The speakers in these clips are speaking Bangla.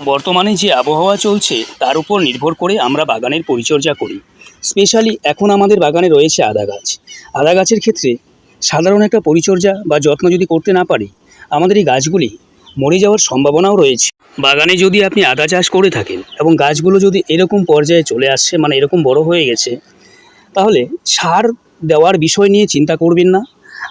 বর্তমানে যে আবহাওয়া চলছে, তার উপর নির্ভর করে আমরা বাগানের পরিচর্যা করি। স্পেশালি এখন আমাদের বাগানে রয়েছে আদা গাছ। আদা গাছের ক্ষেত্রে সাধারণ একটা পরিচর্যা বা যত্ন যদি করতে না পারি, আমাদের এই গাছগুলি মরে যাওয়ার সম্ভাবনাও রয়েছে। বাগানে যদি আপনি আদা চাষ করে থাকেন এবং গাছগুলো যদি এরকম পর্যায়ে চলে আসছে মানে এরকম বড় হয়ে গেছে, তাহলে সার দেওয়ার বিষয় নিয়ে চিন্তা করবেন না।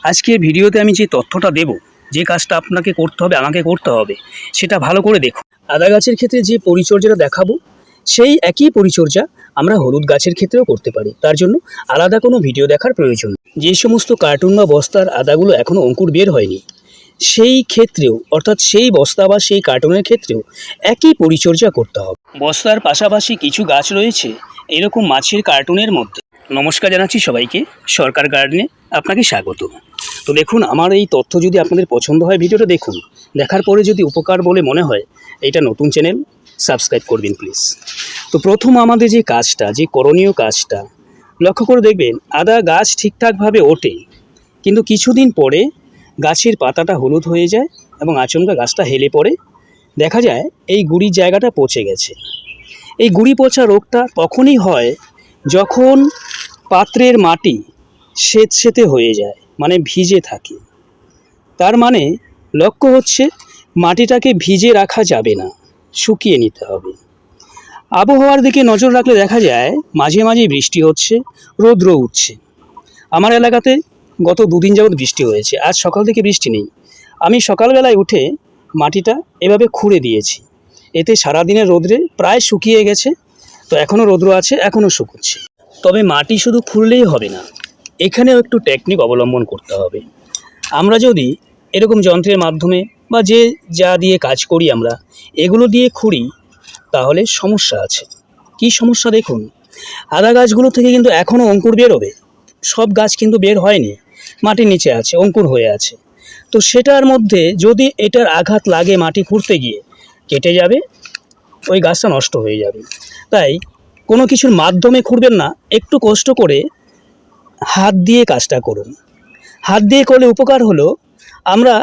আজকে ভিডিওতে আমি যে তথ্যটা দেব, যে কাজটা আপনাকে করতে হবে, আমাকে করতে হবে, সেটা ভালো করে দেখুন। আদা গাছের ক্ষেত্রে যে পরিচর্যাটা দেখাবো, সেই একই পরিচর্যা আমরা হলুদ গাছের ক্ষেত্রেও করতে পারি। তার জন্য আলাদা কোনো ভিডিও দেখার প্রয়োজন। যে সমস্ত কার্টুন বা বস্তার আদাগুলো এখনও অঙ্কুর বের হয়নি, সেই ক্ষেত্রেও, অর্থাৎ সেই বস্তা বা সেই কার্টুনের ক্ষেত্রেও একই পরিচর্যা করতে হবে। বস্তার পাশাপাশি কিছু গাছ রয়েছে, এরকম মাছের কার্টুনের মধ্যে। নমস্কার জানাচ্ছি সবাইকে। সরকার গার্ডেনে আপনাকে স্বাগত। তো দেখুন, আমার এই তথ্য যদি আপনাদের পছন্দ হয় ভিডিওটা দেখুন। দেখার পরে যদি উপকার বলে মনে হয়, এটা নতুন চ্যানেল, সাবস্ক্রাইব করবেন প্লিজ। তো প্রথম আমাদের যে কাজটা, যে করণীয় কাজটা, লক্ষ্য করে দেখবেন, আদা গাছ ঠিকঠাকভাবে ওঠে, কিন্তু কিছুদিন পরে গাছের পাতাটা হলুদ হয়ে যায় এবং আচমকা গাছটা হেলে পড়ে। দেখা যায়, এই গুড়ির জায়গাটা পচে গেছে। এই গুড়ি পচা রোগটা তখনই হয় যখন পাত্রের মাটি স্বেতসেতে হয়ে যায় মানে ভিজে থাকে। তার মানে লক্ষ্য হচ্ছে মাটিটাকে ভিজে রাখা যাবে না, শুকিয়ে নিতে হবে। আবহাওয়ার দিকে নজর রাখলে দেখা যায় মাঝে মাঝে বৃষ্টি হচ্ছে, রৌদ্র উঠছে। আমার এলাকাতে গত দুদিন যাবৎ বৃষ্টি হয়েছে, আজ সকাল থেকে বৃষ্টি নেই। আমি সকালবেলায় উঠে মাটিটা এভাবে খুঁড়ে দিয়েছি। এতে সারাদিনের রোদ্রে প্রায় শুকিয়ে গেছে, তো এখনও রৌদ্র আছে এখনও শুকোচ্ছে। তবে মাটি শুধু খুঁড়লেই হবে না, এখানেও একটু টেকনিক অবলম্বন করতে হবে। আমরা যদি এরকম যন্ত্রের মাধ্যমে বা যে যা দিয়ে কাজ করি আমরা, এগুলো দিয়ে খুঁড়ি, তাহলে সমস্যা আছে। কি সমস্যা দেখুন? আদা গাছগুলো থেকে কিন্তু এখনও অঙ্কুর বেরোবে। সব গাছ কিন্তু বের হয়নি। মাটির নিচে আছে, অঙ্কুর হয়ে আছে। তো সেটার মধ্যে যদি এটার আঘাত লাগে মাটি খুঁড়তে গিয়ে, কেটে যাবে, ওই গাছটা নষ্ট হয়ে যাবে। তাই কোনো কিছুর মাধ্যমে খুঁড়বেন না, একটু কষ্ট করে হাত দিয়ে কাজটা করুন। হাত দিয়ে করলে উপকার হলো, আমরা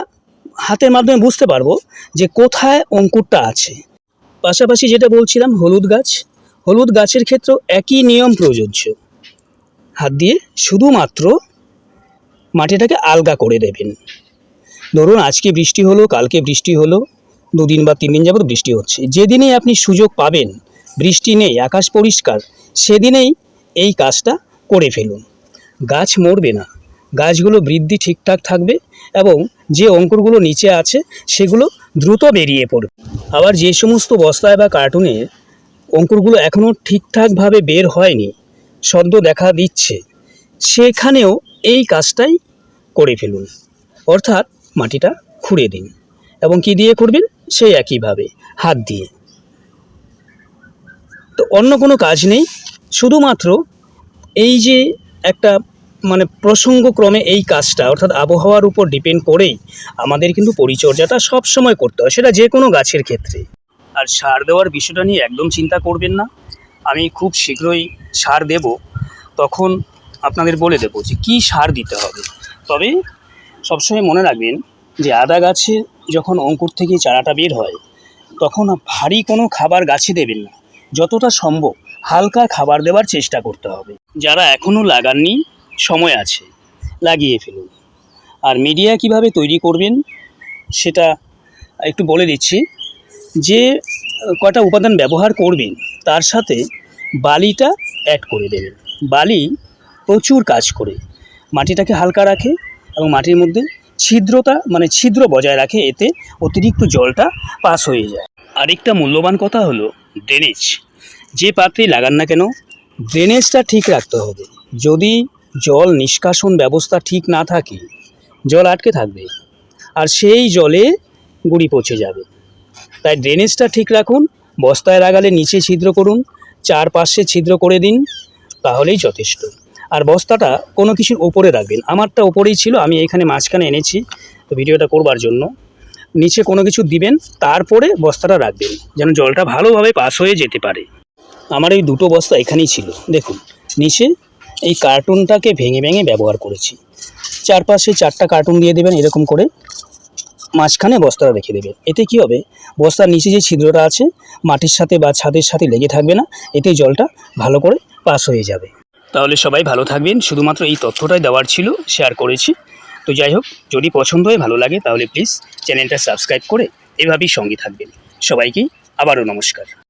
হাতের মাধ্যমে বুঝতে পারব যে কোথায় অঙ্কুরটা আছে। পাশাপাশি যেটা বলছিলাম, হলুদ গাছ। হলুদ গাছের ক্ষেত্রেও একই নিয়ম প্রযোজ্য। হাত দিয়ে শুধুমাত্র মাটিটাকে আলগা করে দেবেন। ধরুন, আজকে বৃষ্টি হলো, কালকে বৃষ্টি হলো, দুদিন বা তিন দিন যাবত বৃষ্টি হচ্ছে। যেদিনেই আপনি সুযোগ পাবেন বৃষ্টি নেই, আকাশ পরিষ্কার, সেদিনেই এই কাজটা করে ফেলুন। গাছ মরবে না। গাছগুলো বৃদ্ধি ঠিকঠাক থাকবে এবং যে অঙ্কুরগুলো নিচে আছে, সেগুলো দ্রুত বেরিয়ে পড়বে। আবার যে সমস্ত বস্তায় বা কার্টুনে অঙ্কুরগুলো এখনও ঠিকঠাকভাবে বের হয়নি সদ্য দেখা দিচ্ছে, সেখানেও এই কাজটাই করে ফেলুন। অর্থাৎ মাটিটা খুঁড়ে দিন। এবং কি দিয়ে করবেন সেই একইভাবে হাত দিয়ে। তো অন্য কোনো কাজ নেই। শুধুমাত্র এই যে একটা মানে প্রসঙ্গক্রমে এই কাজটা, অর্থাৎ আবহাওয়ার উপর ডিপেন্ড করেই আমাদের কিন্তু পরিচর্যাটা সব সময় করতে হয়, সেটা যে কোনো গাছের ক্ষেত্রে। আর সার দেওয়ার বিষয়টা নিয়ে একদম চিন্তা করবেন না। আমি খুব শীঘ্রই সার দেব। তখন আপনাদের বলে দেবো যে কী সার দিতে হবে। তবে সবসময় মনে রাখবেন যে আদা গাছে যখন অঙ্কুর থেকে চারাটা বের হয়, তখন ভারী কোনো খাবার গাছে দেবেন না। যতটা সম্ভব হালকা খাবার দেওয়ার চেষ্টা করতে হবে। যারা এখনও লাগাননি, সময় আছে, লাগিয়ে ফেলুন। আর মিডিয়া কীভাবে তৈরি করবেন, সেটা একটু বলে দিচ্ছি। যে কটা উপাদান ব্যবহার করবেন, তার সাথে বালিটা অ্যাড করে দেবেন। বালি প্রচুর কাজ করে। মাটিটাকে হালকা রাখে এবং মাটির মধ্যে ছিদ্রতা মানে ছিদ্র বজায় রাখে, এতে অতিরিক্ত জলটা পাস হয়ে যায়। আরেকটা মূল্যবান কথা হলো ড্রেনেজ যে পাত্রেই লাগান না কেন ড্রেনেজটা ঠিক রাখতে হবে। যদি জল নিষ্কাশন ব্যবস্থা ঠিক না থাকে, জল আটকে থাকবে আর সেই জলে গুড়ি পচে যাবে। তাই ড্রেনেজটা ঠিক রাখুন, বস্তায় লাগালে নিচে ছিদ্র করুন, চারপাশে ছিদ্র করে দিন, তাহলেই যথেষ্ট। আর বস্তাটা কোনো কিছুর ওপরে রাখবেন। আমারটা ওপরেই ছিল, আমি এখানে মাঝখানে এনেছি, তো ভিডিওটা করবার জন্য। নিচে কোনো কিছু দিবেন, তারপরে বস্তাটা রাখবেন, যেন জলটা ভালোভাবে পাস হয়ে যেতে পারে। আমার এই দুটো বস্তা এখানেই ছিল। দেখুন, নিচে এই কার্টুনটাকে ভেঙে ভেঙে ব্যবহার করেছি। চারপাশে চারটা কার্টুন দিয়ে দেবেন এরকম করে। মাঝখানে বস্তাটা রেখে দেবে এতে কি হবে? বস্তার নিচে যে ছিদ্রটা আছে, মাটির সাথে বা ছাদের সাথে লেগে থাকবে না, এতে জলটা ভালো করে পাস হয়ে যাবে। তাহলে সবাই ভালো থাকবেন। শুধুমাত্র এই তথ্যটাই দেওয়ার ছিল শেয়ার করেছি। তো যাই হোক, যদি পছন্দ হয়, ভালো লাগে, তাহলে প্লিজ চ্যানেলটা সাবস্ক্রাইব করে এভাবেই সঙ্গে থাকবেন। সবাইকেই আবারও নমস্কার।